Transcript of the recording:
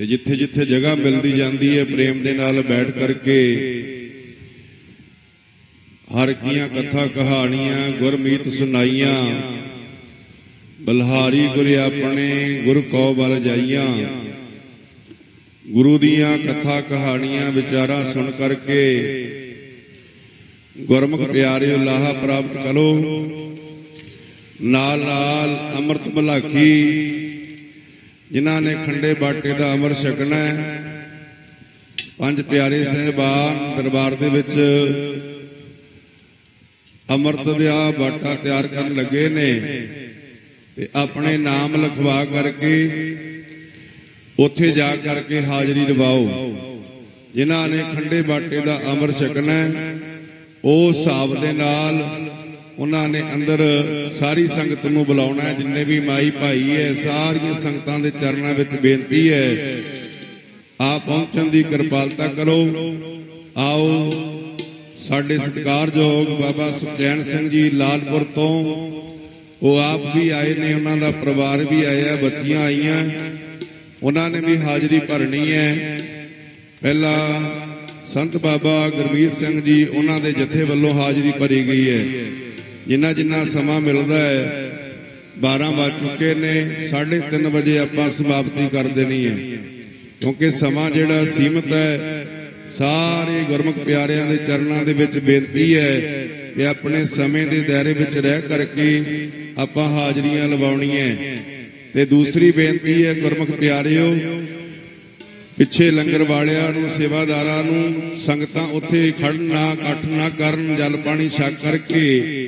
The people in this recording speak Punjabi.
ਤੇ ਜਿੱਥੇ ਜਿੱਥੇ ਜਗ੍ਹਾ ਮਿਲਦੀ ਜਾਂਦੀ ਹੈ, ਪ੍ਰੇਮ ਦੇ ਨਾਲ ਬੈਠ ਕਰਕੇ ਹਰ ਕੀਆਂ ਕਥਾ ਕਹਾਣੀਆਂ, ਗੁਰਮੀਤ ਸੁਨਾਈਆਂ ਬਲਹਾਰੀ ਗੁਰ ਆਪਣੇ ਗੁਰ ਕੋ ਬਲ ਜਾਈਆਂ। ਗੁਰੂ ਦੀਆਂ ਕਥਾ ਕਹਾਣੀਆਂ ਵਿਚਾਰਾਂ ਸੁਣ ਕਰਕੇ ਗੁਰਮੁਖ ਪਿਆਰਿਓ ਲਾਹਾ ਪ੍ਰਾਪਤ ਕਰੋ। ਨਾਲ ਨਾਲ ਅੰਮ੍ਰਿਤ ਭਲਾਖੀ ਜਿਨ੍ਹਾਂ ਨੇ ਖੰਡੇ ਬਾਟੇ ਦਾ ਅਮਰ ਛਕਣਾ ਹੈ। ਪੰਜ ਪਿਆਰੇ ਸਹਿਬਾਨ ਦਰਬਾਰ ਦੇ ਵਿੱਚ ਅੰਮ੍ਰਿਤ ਦਾ ਬਾਟਾ ਤਿਆਰ ਕਰਨ ਲੱਗੇ ਨੇ ਤੇ ਆਪਣੇ ਨਾਮ ਲਿਖਵਾ ਕਰਕੇ ਉੱਥੇ ਜਾ ਕਰਕੇ ਹਾਜ਼ਰੀ ਲਵਾਓ ਜਿਨ੍ਹਾਂ ਨੇ ਖੰਡੇ ਬਾਟੇ ਦਾ ਅਮਰ ਛਕਣਾ ਹੈ, ਉਹ ਹਿਸਾਬ ਦੇ ਨਾਲ ਉਹਨਾਂ ਨੇ ਅੰਦਰ ਸਾਰੀ ਸੰਗਤ ਨੂੰ ਬੁਲਾਉਣਾ ਹੈ, ਜਿੰਨੇ ਵੀ ਮਾਈ ਭਾਈ ਹੈ, ਸਾਰੀਆਂ ਸੰਗਤਾਂ ਦੇ ਚਰਨਾਂ ਵਿੱਚ ਬੇਨਤੀ ਹੈ। ਆ ਪਹੁੰਚਣ ਦੀ ਕਿਰਪਾਲਤਾ ਕਰੋ। ਆਓ, ਸਾਡੇ ਸਤਿਕਾਰਯੋਗ ਬਾਬਾ ਸੁਖਚੈਨ ਸਿੰਘ ਜੀ ਲਾਲਪੁਰ ਤੋਂ। ਉਹ ਆਪ ਵੀ ਆਏ ਨੇ, ਉਹਨਾਂ ਦਾ ਪਰਿਵਾਰ ਵੀ ਆਇਆ ਬੱਚੀਆਂ ਆਈਆਂ। ਉਹਨਾਂ ਨੇ ਵੀ ਹਾਜ਼ਰੀ ਭਰਨੀ ਹੈ। ਪਹਿਲਾ ਸੰਤ ਬਾਬਾ ਗੁਰਮੀਤ ਸਿੰਘ ਜੀ, ਉਹਨਾਂ ਦੇ ਜਥੇ ਵੱਲੋਂ ਹਾਜ਼ਰੀ ਭਰੀ ਗਈ ਹੈ। ਜਿੰਨਾ ਜਿੰਨਾ ਸਮਾਂ ਮਿਲਦਾ ਹੈ 12 ਵੱਜ ਚੁੱਕੇ ਨੇ 3:30 ਵਜੇ ਆਪਾਂ ਸਮਾਪਤੀ ਕਰ ਦੇਣੀ ਹੈ। ਕਿਉਂਕਿ ਸਮਾਂ ਜਿਹੜਾ ਸੀਮਤ ਹੈ, ਸਾਰੇ ਗੁਰਮੁਖ ਪਿਆਰਿਆਂ ਦੇ ਚਰਨਾਂ ਦੇ ਵਿੱਚ ਬੇਨਤੀ ਹੈ ਕਿ ਆਪਣੇ ਸਮੇਂ ਦੇ ਦਾਇਰੇ ਵਿੱਚ ਰਹਿ ਕਰਕੇ ਆਪਾਂ ਹਾਜ਼ਰੀਆਂ ਲਵਾਉਣੀਆਂ ਤੇ ਦੂਸਰੀ ਬੇਨਤੀ ਹੈ, ਗੁਰਮੁਖ ਪਿਆਰਿਓ, ਪਿੱਛੇ ਲੰਗਰ ਵਾਲਿਆਂ ਨੂੰ, ਸੇਵਾਦਾਰਾਂ ਨੂੰ ਸੰਗਤਾਂ ਉੱਥੇ ਖੜਨ ਨਾ, ਇਕੱਠ ਨਾ ਕਰਨ, ਜਲ ਪਾਣੀ ਛਕ ਕਰਕੇ